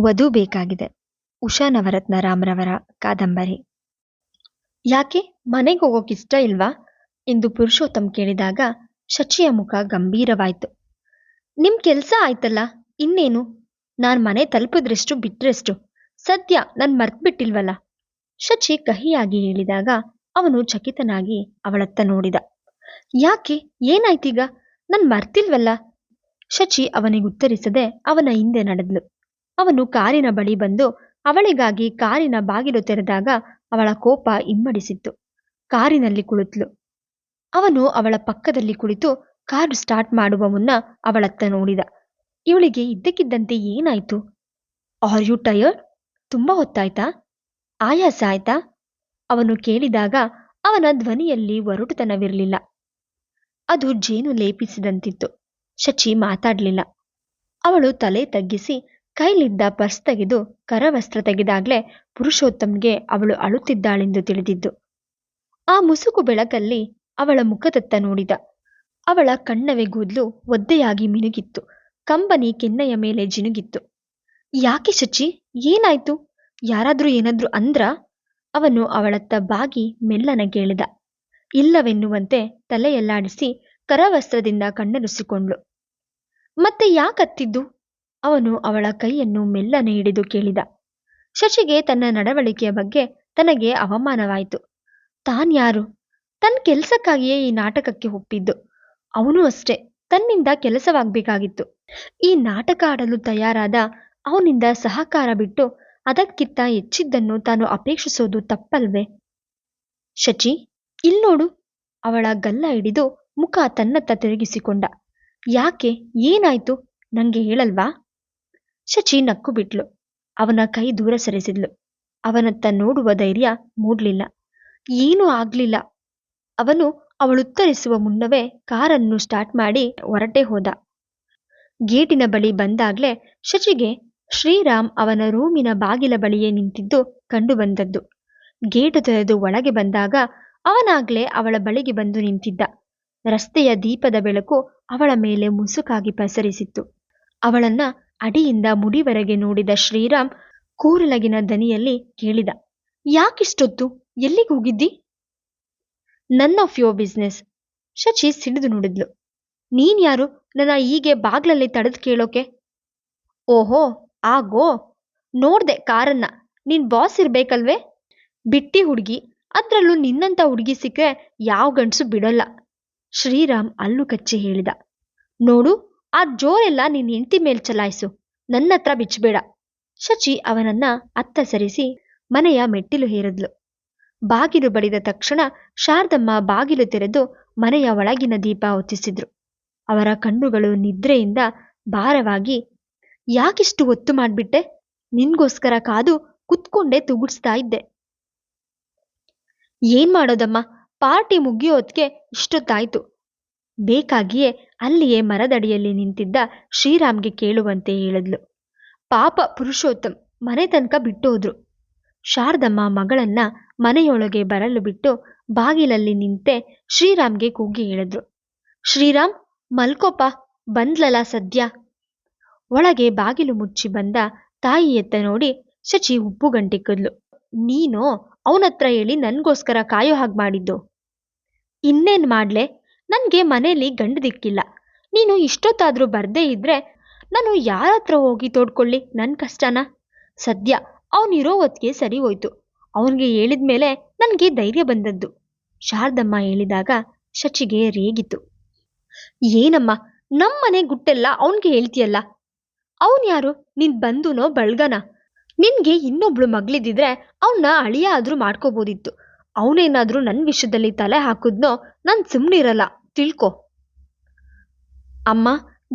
ವಧು ಬೇಕಾಗಿದೆ. ಉಷಾ ನವರತ್ನ ರಾಮ್ರವರ ಕಾದಂಬರಿ. ಯಾಕೆ? ಮನೆಗೆ ಹೋಗೋಕೆ ಇಷ್ಟ ಇಲ್ವಾ? ಎಂದು ಪುರುಷೋತ್ತಮ್ ಕೇಳಿದಾಗ ಶಚಿಯ ಮುಖ ಗಂಭೀರವಾಯಿತು. ನಿಮ್ ಕೆಲ್ಸ ಆಯ್ತಲ್ಲ, ಇನ್ನೇನು? ನಾನ್ ಮನೆ ತಲುಪಿದ್ರೆಷ್ಟು ಬಿಟ್ರೆಷ್ಟು? ಸದ್ಯ ನನ್ ಮರ್ತ್ಬಿಟ್ಟಿಲ್ವಲ್ಲ ಶಚಿ ಕಹಿಯಾಗಿ ಹೇಳಿದಾಗ ಅವನು ಚಕಿತನಾಗಿ ಅವಳತ್ತ ನೋಡಿದ. ಯಾಕೆ? ಏನಾಯ್ತೀಗ? ನನ್ ಮರ್ತಿಲ್ವಲ್ಲ? ಶಚಿ ಅವನಿಗುತ್ತರಿಸದೆ ಅವನ ಹಿಂದೆ ನಡೆದ್ಲು. ಅವನು ಕಾರಿನ ಬಳಿ ಬಂದು ಅವಳಿಗಾಗಿ ಕಾರಿನ ಬಾಗಿಲು ತೆರೆದಾಗ ಅವಳ ಕೋಪ ಇಮ್ಮಡಿಸಿತ್ತು. ಕಾರಿನಲ್ಲಿ ಕುಳಿತ್ಲು. ಅವನು ಅವಳ ಪಕ್ಕದಲ್ಲಿ ಕುಳಿತು ಕಾರು ಸ್ಟಾರ್ಟ್ ಮಾಡುವ ಮುನ್ನ ಅವಳತ್ತ ನೋಡಿದ. ಇವಳಿಗೆ ಇದ್ದಕ್ಕಿದ್ದಂತೆ ಏನಾಯ್ತು? Are you tired? ತುಂಬಾ ಹೊತ್ತಾಯ್ತಾ? ಆಯಾಸ ಆಯ್ತಾ? ಅವನು ಕೇಳಿದಾಗ ಅವನ ಧ್ವನಿಯಲ್ಲಿ ಒರಟುತನವಿರಲಿಲ್ಲ. ಅದು ಜೇನು ಲೇಪಿಸಿದಂತಿತ್ತು. ಶಚಿ ಮಾತಾಡ್ಲಿಲ್ಲ. ಅವಳು ತಲೆ ತಗ್ಗಿಸಿ ಕೈಲಿದ್ದ ಪರ್ಸ್ ತೆಗೆದು ಕರವಸ್ತ್ರ ತೆಗೆದಾಗಲೇ ಪುರುಷೋತ್ತಮ್ಗೆ ಅವಳು ಅಳುತ್ತಿದ್ದಾಳೆಂದು ತಿಳಿದಿದ್ದು. ಆ ಮುಸುಕು ಬೆಳಕಲ್ಲಿ ಅವಳ ಮುಖದತ್ತ ನೋಡಿದ. ಅವಳ ಕಣ್ಣವೆ ಗೂದ್ಲು ಒದ್ದೆಯಾಗಿ ಮಿನುಗಿತ್ತು. ಕಂಬನಿ ಕೆನ್ನೆಯ ಮೇಲೆ ಜಿನುಗಿತ್ತು. ಯಾಕೆ ಶಚಿ, ಏನಾಯ್ತು? ಯಾರಾದ್ರೂ ಏನಾದ್ರೂ ಅಂದ್ರ? ಅವನು ಅವಳತ್ತ ಬಾಗಿ ಮೆಲ್ಲನೆ ಕೇಳಿದ. ಇಲ್ಲವೆನ್ನುವಂತೆ ತಲೆಯಲ್ಲಾಡಿಸಿ ಕರವಸ್ತ್ರದಿಂದ ಕಣ್ಣೆರೆಸಿಕೊಂಡ್ಳು ಮತ್ತೆ ಯಾಕತ್ತಿದ್ದು? ಅವನು ಅವಳ ಕೈಯನ್ನು ಮೆಲ್ಲನೆ ಹಿಡಿದು ಕೇಳಿದ. ಶಶಿಗೆ ತನ್ನ ನಡವಳಿಕೆಯ ಬಗ್ಗೆ ತನಗೆ ಅವಮಾನವಾಯಿತು. ತಾನ್ಯಾರು ತನ್ನ ಕೆಲಸಕ್ಕಾಗಿಯೇ ಈ ನಾಟಕಕ್ಕೆ ಒಪ್ಪಿದ್ದು. ಅವನು ಅಷ್ಟೇ, ತನ್ನಿಂದ ಕೆಲಸವಾಗಬೇಕಾಗಿತ್ತು. ಈ ನಾಟಕ ಆಡಲು ತಯಾರಾದ ಅವನಿಂದ ಸಹಕಾರ ಬಿಟ್ಟು ಅದಕ್ಕಿಂತ ಹೆಚ್ಚಿದ್ದನ್ನು ತಾನು ಅಪೇಕ್ಷಿಸೋದು ತಪ್ಪಲ್ವೇ? ಶಚಿ ಇಲ್ನೋಡು ಅವಳ ಗಲ್ಲ ಹಿಡಿದು ಮುಖ ತನ್ನತ್ತ ತಿರುಗಿಸಿಕೊಂಡ. ಯಾಕೆ? ಏನಾಯ್ತು? ನಂಗೆ ಹೇಳಲ್ವಾ? ಶಚಿ ನಕ್ಕು ಬಿಟ್ಲು. ಅವನ ಕೈ ದೂರ ಸರಿಸಿದ್ಲು. ಅವನತ್ತ ನೋಡುವ ಧೈರ್ಯ ಮೂಡ್ಲಿಲ್ಲ. ಏನೂ ಆಗ್ಲಿಲ್ಲ. ಅವನು ಅವಳುತ್ತರಿಸುವ ಮುನ್ನವೇ ಕಾರನ್ನು ಸ್ಟಾರ್ಟ್ ಮಾಡಿ ಹೊರಟೆ ಹೋದ. ಗೇಟಿನ ಬಳಿ ಬಂದಾಗ್ಲೇ ಶಚಿಗೆ ಶ್ರೀರಾಮ್ ಅವನ ರೂಮಿನ ಬಾಗಿಲ ಬಳಿಯೇ ನಿಂತಿದ್ದು ಕಂಡುಬಂದದ್ದು ಗೇಟು ತೆರೆದು ಒಳಗೆ ಬಂದಾಗ ಅವನಾಗ್ಲೇ ಅವಳ ಬಳಿಗೆ ಬಂದು ನಿಂತಿದ್ದ. ರಸ್ತೆಯ ದೀಪದ ಬೆಳಕು ಅವಳ ಮೇಲೆ ಮುಸುಕಾಗಿ ಪಸರಿಸಿತ್ತು. ಅವಳನ್ನ ಅಡಿಯಿಂದ ಮುಡಿವರೆಗೆ ನೋಡಿದ ಶ್ರೀರಾಮ್ ಕೂರಲಗಿನ ದನಿಯಲ್ಲಿ ಕೇಳಿದ, ಯಾಕಿಷ್ಟೊತ್ತು? ಎಲ್ಲಿಗೆ ಹೋಗಿದ್ದಿ? None of your business. Shachi ಸಿಡಿದು ನೋಡಿದ್ಲು, ನೀನ್ ಯಾರು? ನನ್ನ ಹೀಗೆ ಬಾಗ್ಲಲ್ಲಿ ತಡೆದು ಕೇಳೋಕೆ? ಓಹೋ, ಆಗೋ, ನೋಡ್ದೆ ಕಾರನ್ನ, ನಿನ್ ಬಾಸ್ ಇರ್ಬೇಕಲ್ವೇ? ಬಿಟ್ಟಿ ಹುಡುಗಿ, ಅದ್ರಲ್ಲೂ ನಿನ್ನಂತ ಹುಡುಗಿ ಸಿಕ್ಕರೆ ಯಾವ ಗಂಡಸು ಬಿಡಲ್ಲ? ಶ್ರೀರಾಮ್ ಅಲ್ಲು ಕಚ್ಚಿ ಹೇಳಿದ, ನೋಡು ಆ ಜೋರೆಲ್ಲ ನಿನ್ ಹೆಂಡತಿ ಮೇಲ್ ಚಲಾಯಿಸು. ನನ್ನ ಹತ್ರ ಬಿಚ್ಚಬೇಡ ಶಚಿ ಅವನನ್ನ ಅತ್ತ ಸರಿಸಿ ಮನೆಯ ಮೆಟ್ಟಿಲು ಹೇರಿದ್ಲು. ಬಾಗಿಲು ಬಡಿದ ತಕ್ಷಣ ಶಾರದಮ್ಮ ಬಾಗಿಲು ತೆರೆದು ಮನೆಯ ಒಳಗಿನ ದೀಪ ಹೊತ್ತಿಸಿದ್ರು. ಅವರ ಕಣ್ಣುಗಳು ನಿದ್ರೆಯಿಂದ ಭಾರವಾಗಿ, ಯಾಕಿಷ್ಟು ಒತ್ತು ಮಾಡ್ಬಿಟ್ಟೆ? ನಿನ್ಗೋಸ್ಕರ ಕಾದು ಕುತ್ಕೊಂಡೆ ತುಗುಡ್ಸ್ತಾ ಇದ್ದೆ. ಏನ್ ಮಾಡೋದಮ್ಮ? ಪಾರ್ಟಿ ಮುಗಿಯೋದ್ಕೆ ಇಷ್ಟೊತ್ತಾಯ್ತು. ಬೇಕಾಗಿಯೇ ಅಲ್ಲಿಯೇ ಮರದಡಿಯಲ್ಲಿ ನಿಂತಿದ್ದ ಶ್ರೀರಾಮ್ಗೆ ಕೇಳುವಂತೆ ಹೇಳಿದ್ಲು. ಪಾಪ ಪುರುಷೋತ್ತಮ್ ಮನೆ ತನಕ ಬಿಟ್ಟೋದ್ರು. ಶಾರದಮ್ಮ ಮಗಳನ್ನ ಮನೆಯೊಳಗೆ ಬರಲು ಬಿಟ್ಟು ಬಾಗಿಲಲ್ಲಿ ನಿಂತೆ ಶ್ರೀರಾಮ್ಗೆ ಕೂಗಿ ಹೇಳಿದ್ರು. ಶ್ರೀರಾಮ್, ಮಲ್ಕೋಪ ಬಂದ್ಲಲ್ಲ ಸದ್ಯ? ಒಳಗೆ ಬಾಗಿಲು ಮುಚ್ಚಿ ಬಂದ ತಾಯಿಯತ್ತ ನೋಡಿ ಶಚಿ ಉಪ್ಪು ಗಂಟಿಕ್ಕದ್ಲು ನೀನೋ, ಅವನತ್ರ ಹೇಳಿ ನನ್ಗೋಸ್ಕರ ಕಾಯೋ ಹಾಗೆ ಮಾಡಿದ್ದು. ಇನ್ನೇನ್ ಮಾಡ್ಲೆ? ನನ್ಗೆ ಮನೇಲಿ ಗಂಡು ದಿಕ್ಕಿಲ್ಲ. ನೀನು ಇಷ್ಟೊತ್ತಾದರೂ ಬರದೇ ಇದ್ದರೆ ನಾನು ಯಾರ ಹತ್ರ ಹೋಗಿ ತೋಡ್ಕೊಳ್ಳಿ ನನ್ನ ಕಷ್ಟನ? ಸದ್ಯ ಅವನಿರೋ ಹೊತ್ತಿಗೆ ಸರಿ ಹೋಯ್ತು. ಅವನಿಗೆ ಹೇಳಿದ್ಮೇಲೆ ನನಗೆ ಧೈರ್ಯ ಬಂದದ್ದು. ಶಾರದಮ್ಮ ಹೇಳಿದಾಗ ಶಚಿಗೆ ರೇಗಿತು ಏನಮ್ಮ ನಮ್ಮನೆ ಗುಟ್ಟೆಲ್ಲ ಅವನಿಗೆ ಹೇಳ್ತೀಯಲ್ಲ? ಅವನು ಯಾರು? ನಿನ್ ಬಂದುನೋ ಬಳ್ಗನ? ನಿನ್ಗೆ ಇನ್ನೊಬ್ಳು ಮಗಳಿದ್ದಿದ್ರೆ ಅವನ್ನ ಅಳಿಯ ಆದ್ರೂ ಮಾಡ್ಕೋಬೋದಿತ್ತು. ಅವನೇನಾದ್ರೂ ನನ್ನ ವಿಷಯದಲ್ಲಿ ತಲೆ ಹಾಕಿದ್ನೋ ನಾನು ಸುಮ್ನಿರಲ್ಲ. ತಿಳ್ಕೊ. ಅಮ್ಮ,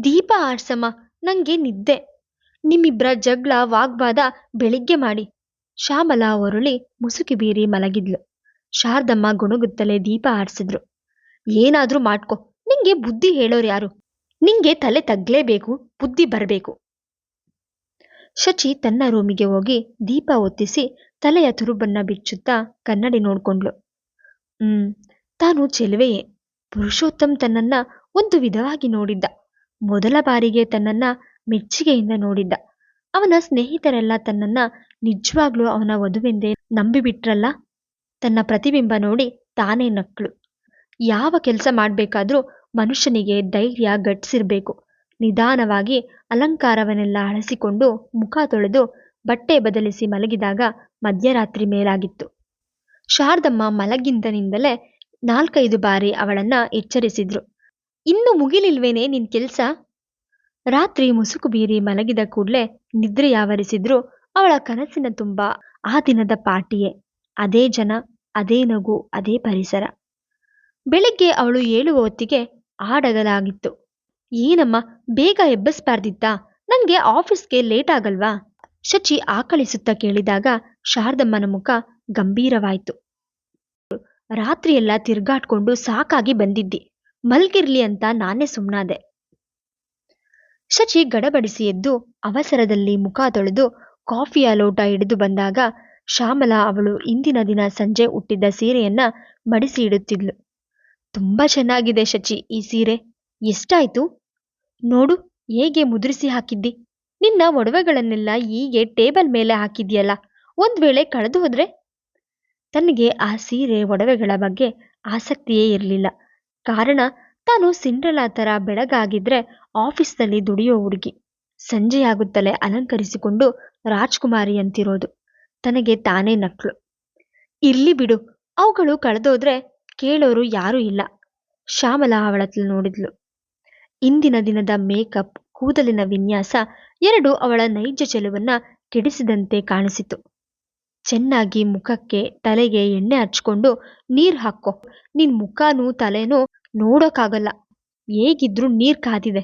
ದೀಪ ಆರ್ಸಮ್ಮ, ನಂಗೆ ನಿದ್ದೆ. ನಿಮ್ಮಿಬ್ರ ಜಗಳ, ವಾಗ್ವಾದ ಬೆಳಿಗ್ಗೆ ಮಾಡಿ. ಶ್ಯಾಮಲ ಹೊರಳಿ ಮುಸುಕಿ ಬೀರಿ ಮಲಗಿದ್ಲು. ಶಾರದಮ್ಮ ಗುಣಗುತ್ತಲೇ ದೀಪ ಆರಿಸಿದ್ರು. ಏನಾದ್ರೂ ಮಾಡ್ಕೊ. ನಿಂಗೆ ಬುದ್ಧಿ ಹೇಳೋರು ಯಾರು? ನಿಂಗೆ ತಲೆ ತಗ್ಲೇಬೇಕು, ಬುದ್ಧಿ ಬರಬೇಕು. ಶಚಿ ತನ್ನ ರೂಮಿಗೆ ಹೋಗಿ ದೀಪ ಒತ್ತಿಸಿ ತಲೆಯ ತುರುಬನ್ನ ಬಿಚ್ಚುತ್ತಾ ಕನ್ನಡಿ ನೋಡ್ಕೊಂಡ್ಲು. ಹ್ಮ್, ತಾನು ಚೆಲುವೆಯೇ. ಪುರುಷೋತ್ತಮ್ ತನ್ನನ್ನ ಒಂದು ವಿಧವಾಗಿ ನೋಡಿದ್ದ. ಮೊದಲ ಬಾರಿಗೆ ತನ್ನನ್ನ ಮೆಚ್ಚುಗೆಯಿಂದ ನೋಡಿದ್ದ. ಅವನ ಸ್ನೇಹಿತರೆಲ್ಲ ತನ್ನನ್ನ ನಿಜವಾಗ್ಲೂ ಅವನ ವಧುವೆಂದೇ ನಂಬಿಬಿಟ್ರಲ್ಲ? ತನ್ನ ಪ್ರತಿಬಿಂಬ ನೋಡಿ ತಾನೇ ನಕ್ಳು. ಯಾವ ಕೆಲಸ ಮಾಡಬೇಕಾದ್ರೂ ಮನುಷ್ಯನಿಗೆ ಧೈರ್ಯ, ಗಟ್ಸಿರ್ಬೇಕು. ನಿಧಾನವಾಗಿ ಅಲಂಕಾರವನ್ನೆಲ್ಲ ಅಳಿಸಿಕೊಂಡು ಮುಖ ತೊಳೆದು ಬಟ್ಟೆ ಬದಲಿಸಿ ಮಲಗಿದಾಗ ಮಧ್ಯರಾತ್ರಿ ಮೇಲಾಗಿತ್ತು. ಶಾರದಮ್ಮ ಮಲಗಿಂದನಿಂದಲೇ ನಾಲ್ಕೈದು ಬಾರಿ ಅವಳನ್ನ ಎಚ್ಚರಿಸಿದ್ರು. ಇನ್ನು ಮುಗಿಲಿಲ್ವೇನೆ ನಿನ್ ಕೆಲ್ಸ? ರಾತ್ರಿ ಮುಸುಕು ಬೀರಿ ಮಲಗಿದ ಕೂಡ್ಲೆ ನಿದ್ರೆ ಯಾವರಿಸಿದ್ರು ಅವಳ ಕನಸಿನ ತುಂಬ ಆ ದಿನದ ಪಾರ್ಟಿಯೇ. ಅದೇ ಜನ, ಅದೇ ನಗು, ಅದೇ ಪರಿಸರ. ಬೆಳಿಗ್ಗೆ ಅವಳು ಏಳುವ ಹೊತ್ತಿಗೆ ಆಡಗಲಾಗಿತ್ತು. ಏನಮ್ಮ, ಬೇಗ ಎಬ್ಬಸ್ಬಾರ್ದಿತ್ತಾ? ನನ್ಗೆ ಆಫೀಸ್ಗೆ ಲೇಟ್ ಆಗಲ್ವಾ? ಶಚಿ ಆಕಳಿಸುತ್ತಾ ಕೇಳಿದಾಗ ಶಾರದಮ್ಮನ ಮುಖ ಗಂಭೀರವಾಯಿತು. ರಾತ್ರಿಯೆಲ್ಲ ತಿರ್ಗಾಡ್ಕೊಂಡು ಸಾಕಾಗಿ ಬಂದಿದ್ದಿ. ಮಲ್ಗಿರ್ಲಿ ಅಂತ ನಾನೇ ಸುಮ್ಮನಾದೆ ಶಚಿ ಗಡಬಡಿಸಿ ಎದ್ದು ಅವಸರದಲ್ಲಿ ಮುಖ ತೊಳೆದು ಕಾಫಿಯ ಲೋಟ ಹಿಡಿದು ಬಂದಾಗ ಶ್ಯಾಮಲಾ ಅವಳು ಇಂದಿನ ದಿನ ಸಂಜೆ ಹುಟ್ಟಿದ್ದ ಸೀರೆಯನ್ನ ಮಡಿಸಿ ಇಡುತ್ತಿದ್ಲು. ತುಂಬಾ ಚೆನ್ನಾಗಿದೆ ಶಚಿ ಈ ಸೀರೆ. ಎಷ್ಟಾಯ್ತು? ನೋಡು, ಹೇಗೆ ಮುದ್ರಿಸಿ ಹಾಕಿದ್ದಿ? ನಿನ್ನ ಒಡವೆಗಳನ್ನೆಲ್ಲ ಹೀಗೆ ಟೇಬಲ್ ಮೇಲೆ ಹಾಕಿದ್ಯಲ್ಲ. ಒಂದ್ ವೇಳೆ ಕಳೆದು ಹೋದ್ರೆ ತನಗೆ ಆ ಸೀರೆ ಒಡವೆಗಳ ಬಗ್ಗೆ ಆಸಕ್ತಿಯೇ ಇರಲಿಲ್ಲ. ಕಾರಣ, ತಾನು ಸಿಂಡ್ರಲಾ ಥರ ಬೆಳಗಾಗಿದ್ರೆ ಆಫೀಸ್ನಲ್ಲಿ ದುಡಿಯೋ ಹುಡುಗಿ. ಸಂಜೆಯಾಗುತ್ತಲೇ ಅಲಂಕರಿಸಿಕೊಂಡು ರಾಜ್ಕುಮಾರಿ ಅಂತಿರೋದು ತನಗೆ ತಾನೇ ನಕ್ಳು. ಇರ್ಲಿ ಬಿಡು, ಅವುಗಳು ಕಳೆದೋದ್ರೆ ಕೇಳೋರು ಯಾರೂ ಇಲ್ಲ. ಶ್ಯಾಮಲಾ ಅವಳತ್ಲು ನೋಡಿದ್ಲು. ಇಂದಿನ ದಿನದ ಮೇಕಪ್, ಕೂದಲಿನ ವಿನ್ಯಾಸ, ಎರಡು ಅವಳ ನೈಜ ಚೆಲುವನ್ನ ಕೆಡಿಸಿದಂತೆ ಕಾಣಿಸಿತು. ಚೆನ್ನಾಗಿ ಮುಖಕ್ಕೆ ತಲೆಗೆ ಎಣ್ಣೆ ಹಚ್ಕೊಂಡು ನೀರ್ ಹಾಕೋ. ನಿನ್ ಮುಖನೂ ತಲೆನೂ ನೋಡೋಕ್ಕಾಗಲ್ಲ ಹೇಗಿದ್ರೂ ನೀರ್ ಕಾದಿದೆ.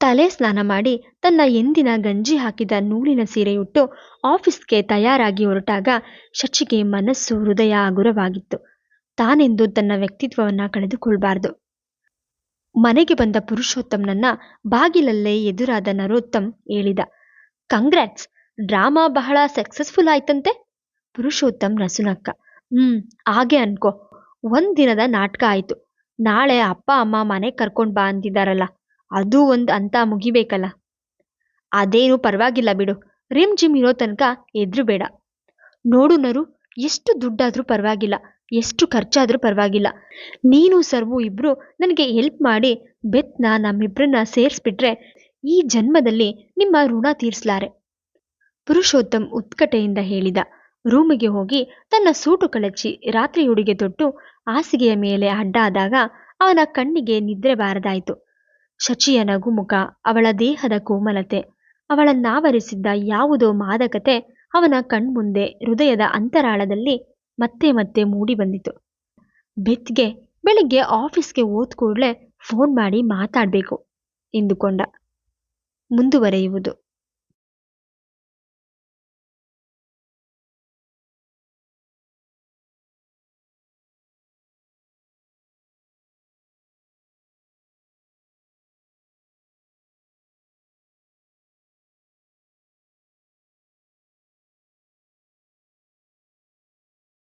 ತಲೆ ಸ್ನಾನ ಮಾಡಿ ತನ್ನ ಎಂದಿನ ಗಂಜಿ ಹಾಕಿದ ನೂಲಿನ ಸೀರೆಯುಟ್ಟು ಆಫೀಸ್ಗೆ ತಯಾರಾಗಿ ಹೊರಟಾಗ ಶಚಿಗೆ ಮನಸ್ಸು ಹೃದಯ ಹಗುರವಾಗಿತ್ತು. ತಾನೆಂದು ತನ್ನ ವ್ಯಕ್ತಿತ್ವವನ್ನ ಕಳೆದುಕೊಳ್ಬಾರ್ದು. ಮನೆಗೆ ಬಂದ ಪುರುಷೋತ್ತಮ್ನನ್ನ ಬಾಗಿಲಲ್ಲೇ ಎದುರಾದ ನರೋತ್ತಮ್ ಹೇಳಿದ ಕಂಗ್ರಾಟ್ಸ್ ಡ್ರಾಮಾ ಬಹಳ ಸಕ್ಸಸ್ಫುಲ್ ಆಯ್ತಂತೆ? ಪುರುಷೋತ್ತಮ್ ರಸುನಕ್ಕ ಹ್ಮ್, ಹಾಗೆ ಅನ್ಕೋ. ಒಂದ್ ದಿನದ ನಾಟಕ ಆಯ್ತು. ನಾಳೆ ಅಪ್ಪ, ಅಮ್ಮ ಮನೆ ಕರ್ಕೊಂಡ್ ಬಾ ಅಂತಿದಾರಲ್ಲ. ಅದು ಒಂದ್ ಅಂತ ಮುಗಿಬೇಕಲ್ಲ. ಅದೇನು ಪರವಾಗಿಲ್ಲ ಬಿಡು. ರಿಮ್ ಜಿಮ್ ಇರೋ ತನಕ ಎದ್ರು ಬೇಡ. ನೋಡು ನರು, ಎಷ್ಟು ದುಡ್ಡಾದ್ರೂ ಪರವಾಗಿಲ್ಲ. ಎಷ್ಟು ಖರ್ಚಾದ್ರೂ ಪರವಾಗಿಲ್ಲ. ನೀನು ಸರ್ವು ಇಬ್ರು ನನಗೆ ಹೆಲ್ಪ್ ಮಾಡಿ ಬೆತ್ನ ನಮ್ಮಿಬ್ರನ್ನ ಸೇರಿಸ್ಬಿಟ್ರೆ ಈ ಜನ್ಮದಲ್ಲಿ ನಿಮ್ಮ ಋಣ ತೀರ್ಸ್ಲಾರೆ. ಪುರುಷೋತ್ತಮ್ ಉತ್ಕಟೆಯಿಂದ ಹೇಳಿದ. ರೂಮಿಗೆ ಹೋಗಿ ತನ್ನ ಸೂಟು ಕಳಚಿ ರಾತ್ರಿ ಉಡುಗೆ ತೊಟ್ಟು ಹಾಸಿಗೆಯ ಮೇಲೆ ಅಡ್ಡಾದಾಗ ಅವನ ಕಣ್ಣಿಗೆ ನಿದ್ರೆ ಬಾರದಾಯಿತು. ಶಚಿಯ ನಗುಮುಖ, ಅವಳ ದೇಹದ ಕೋಮಲತೆ ಅವಳನ್ನಾವರಿಸಿದ್ದ ಯಾವುದೋ ಮಾದಕತೆ ಅವನ ಕಣ್ಮುಂದೆ ಹೃದಯದ ಅಂತರಾಳದಲ್ಲಿ ಮತ್ತೆ ಮತ್ತೆ ಮೂಡಿ ಬಂದಿತು. ಬೆತ್ಗೆ ಬೆಳಿಗ್ಗೆ ಆಫೀಸ್ಗೆ ಹೋದ ಕೂಡಲೇ ಫೋನ್ ಮಾಡಿ ಮಾತಾಡಬೇಕು ಎಂದುಕೊಂಡ. ಮುಂದುವರೆಯುವುದು.